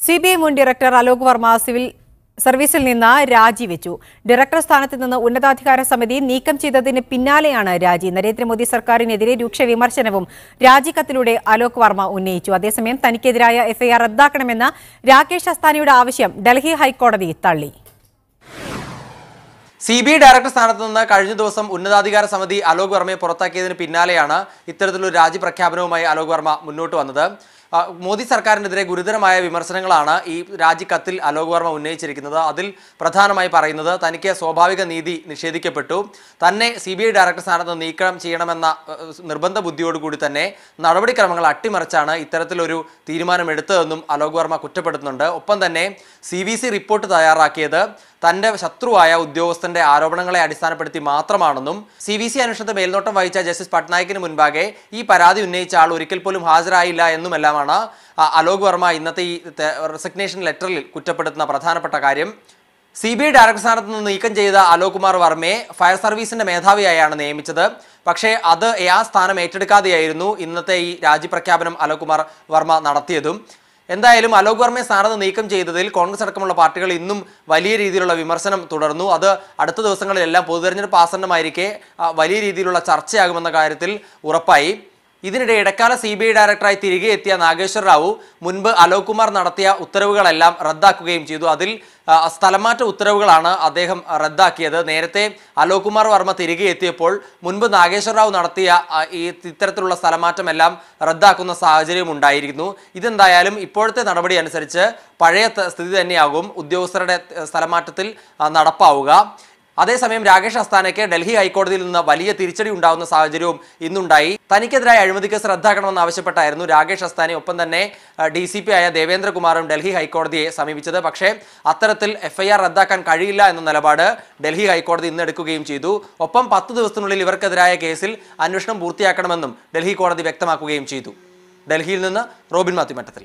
C B I മുൻ director Alok Varma civil സർവീസിൽ നിന്ന് രാജിവെച്ചു ഡയറക്ടർ സ്ഥാനത്ത് നിന്ന് ഉന്നതാധികാര സമിതി നീക്കം ചെയ്തതിന് പിന്നാലെയാണ് രാജി. നരേന്ദ്രമോദി സർക്കാരിനെതിരെ രൂക്ഷ വിമർശനവും രാജിക്കത്തിലൂടെ അലോക് വർമ്മ ഉന്നയിച്ചു. അതേസമയം തനിക്കെതിരായ എഫ്ഐആർ റദ്ദാക്കണമെന്ന രാകേഷ് അസ്താനയുടെ ആവശ്യം ഡൽഹി ഹൈക്കോടതി തള്ളി. സി ബി ഐ ഡയറക്ടർ സ്ഥാനത്ത് നിന്ന് കഴിഞ്ഞ ദിവസം ഉന്നതാധികാര സമിതി അലോക് വർമ്മയെ പുറത്താക്കിയതിന് പിന്നാലെയാണ് ഇത്തരത്തിലൊരു രാജി പ്രഖ്യാപനവുമായി അലോക് വർമ്മ മുന്നോട്ട് വന്നത്. മോദി സർക്കാരിനെതിരെ ഗുരുതരമായ വിമർശനങ്ങളാണ് ഈ രാജിക്കത്തിൽ അലോക് വർമ്മ ഉന്നയിച്ചിരിക്കുന്നത്. അതിൽ പ്രധാനമായി പറയുന്നത് തനിക്ക് സ്വാഭാവിക നീതി നിഷേധിക്കപ്പെട്ടു. തന്നെ സി ബി ഐ ഡയറക്ടർ സ്ഥാനത്ത് നീക്കം ചെയ്യണമെന്ന നിർബന്ധ ബുദ്ധിയോടുകൂടി തന്നെ നടപടിക്രമങ്ങൾ അട്ടിമറിച്ചാണ് ഇത്തരത്തിലൊരു തീരുമാനമെടുത്തതെന്നും അലോക് വർമ്മ കുറ്റപ്പെടുത്തുന്നുണ്ട്. ഒപ്പം തന്നെ സി റിപ്പോർട്ട് തയ്യാറാക്കിയത് തന്റെ ശത്രുവായ ഉദ്യോഗസ്ഥന്റെ ആരോപണങ്ങളെ അടിസ്ഥാനപ്പെടുത്തി മാത്രമാണെന്നും സി വി സി അന്വേഷണത്തെ മേൽനോട്ടം വഹിച്ച ജസ്റ്റിസ് പട്നായിക്കിന് മുൻപാകെ ഈ പരാതി ഉന്നയിച്ച ആൾ ഒരിക്കൽ പോലും ഹാജരായില്ല എന്നുമെല്ലാമാണ് അലോക് വർമ്മ ഇന്നത്തെ ഈ റെസിഗ്നേഷൻ ലെറ്ററിൽ കുറ്റപ്പെടുത്തുന്ന പ്രധാനപ്പെട്ട കാര്യം. സി ബി ഐ ഡയറക്ടർ സ്ഥാനത്ത് നിന്ന് നീക്കം ചെയ്ത അലോക് കുമാർ വർമ്മയെ ഫയർ സർവീസിന്റെ മേധാവിയായാണ് നിയമിച്ചത്. പക്ഷേ അത് ആ സ്ഥാനം ഏറ്റെടുക്കാതെയായിരുന്നു ഇന്നത്തെ ഈ രാജിപ്രഖ്യാപനം അലോക് കുമാർ വർമ്മ നടത്തിയതും. എന്തായാലും അലോക് വർമ്മയെ സ്ഥാനത്ത് നീക്കം ചെയ്തതിൽ കോൺഗ്രസ് അടക്കമുള്ള പാർട്ടികൾ ഇന്നും വലിയ രീതിയിലുള്ള വിമർശനം തുടർന്നു. അത് അടുത്ത ദിവസങ്ങളിലെല്ലാം പൊതുതെരഞ്ഞെടുപ്പ് ആസന്നമായിരിക്കെ വലിയ രീതിയിലുള്ള ചർച്ചയാകുമെന്ന കാര്യത്തിൽ ഉറപ്പായി. ഇതിനിടെ ഇടക്കാല സി ബി ഐ ഡയറക്ടറായി തിരികെ എത്തിയ നാഗേശ്വർ റാവു മുൻപ് അലോക് കുമാർ നടത്തിയ ഉത്തരവുകളെല്ലാം റദ്ദാക്കുകയും ചെയ്തു. അതിൽ സ്ഥലമാറ്റ ഉത്തരവുകളാണ് അദ്ദേഹം റദ്ദാക്കിയത്. നേരത്തെ അലോക് കുമാർ വർമ്മ തിരികെ എത്തിയപ്പോൾ മുൻപ് നാഗേശ്വർ റാവു നടത്തിയ ഈ ഇത്തരത്തിലുള്ള സ്ഥലമാറ്റമെല്ലാം റദ്ദാക്കുന്ന സാഹചര്യം ഉണ്ടായിരുന്നു. ഇതെന്തായാലും ഇപ്പോഴത്തെ നടപടി അനുസരിച്ച് പഴയ സ്ഥിതി തന്നെയാകും. ഉദ്യോഗസ്ഥരുടെ സ്ഥലമാറ്റത്തിൽ നടപ്പാവുക. അതേസമയം രാകേഷ് അസ്താനയ്ക്ക് ഡൽഹി ഹൈക്കോടതിയിൽ നിന്ന് വലിയ തിരിച്ചടി ഉണ്ടാവുന്ന സാഹചര്യവും ഇന്നുണ്ടായി. തനിക്കെതിരായ അഴിമതി കേസ് റദ്ദാക്കണമെന്ന് ആവശ്യപ്പെട്ടായിരുന്നു രാകേഷ് അസ്താനെ. ഒപ്പം തന്നെ ഡി സി പി ആയ ദേവേന്ദ്രകുമാറും ഡൽഹി ഹൈക്കോടതിയെ സമീപിച്ചത്. പക്ഷേ അത്തരത്തിൽ എഫ്ഐആർ റദ്ദാക്കാൻ കഴിയില്ല എന്ന നിലപാട് ഡൽഹി ഹൈക്കോടതി ഇന്ന് എടുക്കുകയും ചെയ്തു. ഒപ്പം പത്ത് ദിവസത്തിനുള്ളിൽ ഇവർക്കെതിരായ കേസിൽ അന്വേഷണം പൂർത്തിയാക്കണമെന്നും ഡൽഹി കോടതി വ്യക്തമാക്കുകയും ചെയ്തു. ഡൽഹിയിൽ നിന്ന് റോബിൻ മാത്യു മാത്യുമറ്റത്തിൽ